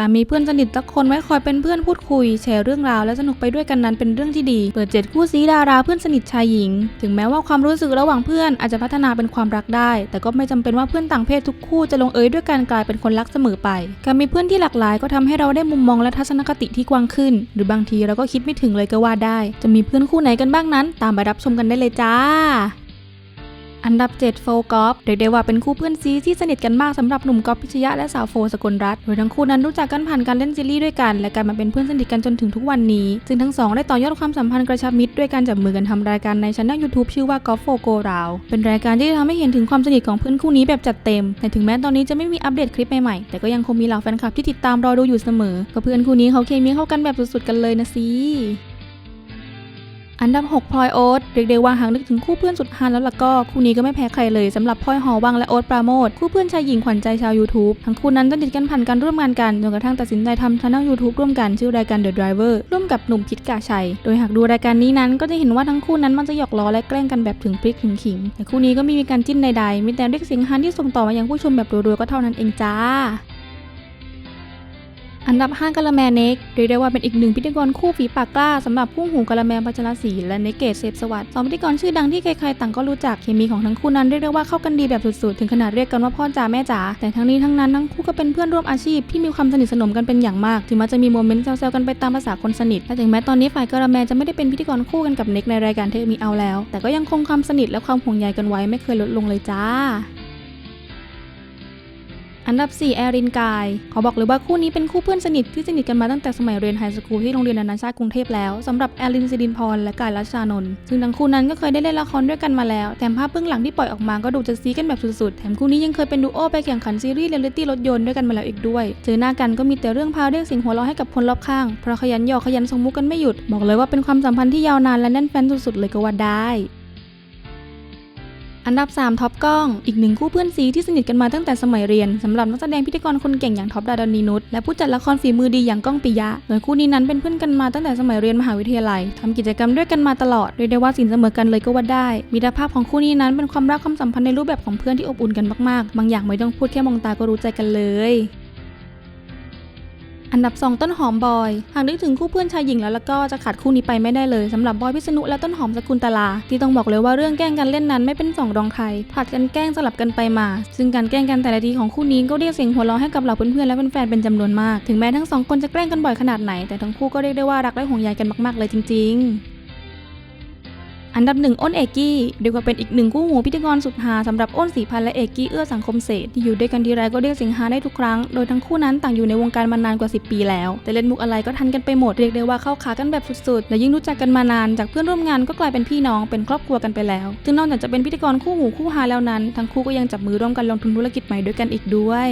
การมีเพื่อนสนิทสักคนไว้คอยเป็นเพื่อนพูดคุย แชร์เรื่องราวและสนุกไปด้วยกันนั้นเป็นเรื่องที่ดี เปิดเจ็ดคู่ซีดาราเพื่อนสนิทชายหญิง ถึงแม้ว่าความรู้สึกระหว่างเพื่อนอาจจะพัฒนาเป็นความรักได้ แต่ก็ไม่จำเป็นว่าเพื่อนต่างเพศทุกคู่จะลงเอยด้วยการกลายเป็นคนรักเสมอไป การมีเพื่อนที่หลากหลายก็ทำให้เราได้มุมมองและทัศนคติที่กว้างขึ้น หรือบางทีเราก็คิดไม่ถึงเลยก็ว่าได้ จะมีเพื่อนคู่ไหนกันบ้างนั้น ตามไปรับชมกันได้เลยจ้า อันดับ 7 โฟกอฟเรียกได้ว่าเป็นคู่เพื่อนซีที่สนิทกันมากสำหรับหนุ่มกอฟพิชยะและสาวโฟสกลรัตโดยทั้งคู่นั้นรู้จักกันผ่านการเล่นซีรีส์ด้วยกัน และการมาเป็นเพื่อนสนิทกันจนถึงทุกวันนี้ ซึ่งทั้งสองได้ต่อยอดความสัมพันธ์กระชับมิตรด้วยการจับมือกันทำรายการในช่องยูทูบชื่อว่ากอฟโฟโกราวเป็นรายการที่ทำให้เห็นถึงความสนิทของเพื่อนคู่นี้แบบจัดเต็ม แต่ถึงแม้ตอนนี้จะไม่มีอัปเดตคลิปใหม่ๆ แต่ก็ยังคงมีเหล่าแฟนคลับที่ติดตามรอดูอยู่เสมอก็เพื่อนคู่นี้เขาเคมีเข้ากันแบบสุดๆกันเลยนะสิ อันดับ 6พลอยโอ๊ตเรียกได้ว่าหากนึกถึงคู่เพื่อนสุดฮาแล้วล่ะก็คู่นี้ก็ไม่แพ้ใครเลยสำหรับพลอยหอวังและโอ๊ตปราโมทคู่เพื่อนชายหญิงขวัญใจชาว YouTube ทั้งคู่นั้นสนิทกันผ่านการร่วมงานกันจนกระทั่งตัดสินใจทำช่อง YouTube ร่วมกันชื่อรายการ The Driver ร่วมกับหนุ่มพิษกาชัย โดยหากดูรายการนี้นั้นก็จะเห็นว่าทั้งคู่นั้นมันจะหยอกล้อและแกล้งกันแบบถึงพริกถึงขิงแต่คู่นี้ก็ไม่มีการจิ้นใดๆมีแต่เรียกเสียงฮาที่ส่งต่อมายังผู้ชมแบบรัวๆก็เท่านั้นเองจ้า อันดับ5กะละแมเน็กเรียกได้ว่าเป็นอีกหนึ่งพิธีกรคู่ฝีปากกล้าสำหรับผู้หูกะละแมพัชรศรีและเนกเกตเสพสวัสดิ์สองพิธีกรชื่อดังที่ใครๆต่างก็รู้จักเคมีของทั้งคู่นั้นเรียกได้ว่าเข้ากันดีแบบสุดๆ ถึงขนาดเรียกกันว่าพ่อจ๋าแม่จ๋าแต่ทั้งนี้ทั้งนั้นทั้งคู่ก็เป็นเพื่อนร่วมอาชีพที่มีความสนิทสนมกันเป็นอย่างมากถึงแม้จะมีโมเมนต์แซวๆกันไปตามภาษาคนสนิทและถึงแม้ตอนนี้ฝ่ายกะละแมจะไม่ได้เป็นพิธีกรคู่กันกับเน็กในรายการเทมีเอาแล้ว แต่ก็ยังคงความสนิทและความห่วงใยกันไว้ไม่เคยลดลงเลยจ้า อันดับ 4 แอรินกาย ขอบอกเลยว่าคู่นี้เป็นคู่เพื่อนสนิทที่สนิทกันมาตั้งแต่สมัยเรียนไฮสคูลที่โรงเรียนนานาชาติกรุงเทพแล้วสำหรับแอรินสิรินพรและกายรัชชานนท์ซึ่งทั้งคู่นั้นก็เคยได้เล่นละครด้วยกันมาแล้ว แถมภาพเบื้องหลังที่ปล่อยออกมาก็ดูจะซีกันแบบสุดๆ แถมคู่นี้ยังเคยเป็นดูโอไปแข่งขันซีรีส์เรียลลิตี้รถยนต์ด้วยกันมาแล้วอีกด้วย เจอหน้ากันก็มีแต่เรื่องพาเรียกเสียงหัวเราะให้กับคนรอบข้างเพราะขยันหยอกขยันส่งมุกกันไม่หยุด บอกเลยว่าเป็นความสัมพันธ์ที่ยาวนานและแน่นแฟ้นสุดๆเลยก็ว่าได้ อันดับ 3ท็อปก้อง อีกหนึ่งคู่เพื่อนซีที่สนิทกันมาตั้งแต่สมัยเรียนสำหรับนักแสดงพิธีกรคนเก่งอย่างท็อปดาดานีนุชและผู้จัดละครฝีมือดีอย่างก้องปิยะโดยคู่นี้นั้นเป็นเพื่อนกันมาตั้งแต่สมัยเรียนมหาวิทยาลัยทำกิจกรรมด้วยกันมาตลอดเรียกได้ว่าสินเสมอกันเลยก็ว่าได้มิตรภาพของคู่นี้นั้นเป็นความรักความสัมพันธ์ในรูปแบบของเพื่อนที่อบอุ่นกันมากๆ บางอย่างไม่ต้องพูดแค่มองตาก็รู้ใจกันเลย อันดับ 2 ต้นหอมบอย หากนึกถึงคู่เพื่อนชายหญิงแล้วแล้วก็จะขาดคู่นี้ไปไม่ได้เลยสำหรับบอยพิษณุและต้นหอมสกุลตลา ที่ต้องบอกเลยว่าเรื่องแกล้งกันเล่นนั้นไม่เป็นสองรองใครผลัดกันแกล้งสลับกันไปมา ซึ่งการแกล้งกันแต่ละทีของคู่นี้ก็เรียกเสียงหัวเราะให้กับเหล่าเพื่อนๆและแฟนๆเป็นจำนวนมาก ถึงแม้ทั้งสองคนจะแกล้งกันบ่อยขนาดไหนแต่ทั้งคู่ก็เรียกได้ว่ารักและห่วงใยกันมากๆเลยจริง ๆ อันดับหนึ่งอ้นเอกกี้เรียกว่าเป็นอีกหนึ่งคู่หูพิธีกรสุดฮาสำหรับอ้นสีพันและเอกกี้เอื้อสังคมเศษที่อยู่ด้วยกันทีไรก็เรียกเสียงฮาได้ทุกครั้ง โดยทั้งคู่นั้นต่างอยู่ในวงการมานานกว่า 10 ปีแล้ว แต่เล่นมุกอะไรก็ทันกันไปหมดเรียกได้ว่าเข้าขากันแบบสุดๆ และยิ่งรู้จักกันมานานจากเพื่อนร่วมงานก็กลายเป็นพี่น้องเป็นครอบครัวกันไปแล้วซึ่งนอกจากจะเป็นพิธีกรคู่หูคู่ฮาแล้วนั้น ทั้งคู่ก็ยังจับมือร่วมกันลงทุนธุรกิจใหม่ด้วยกันอีกด้วย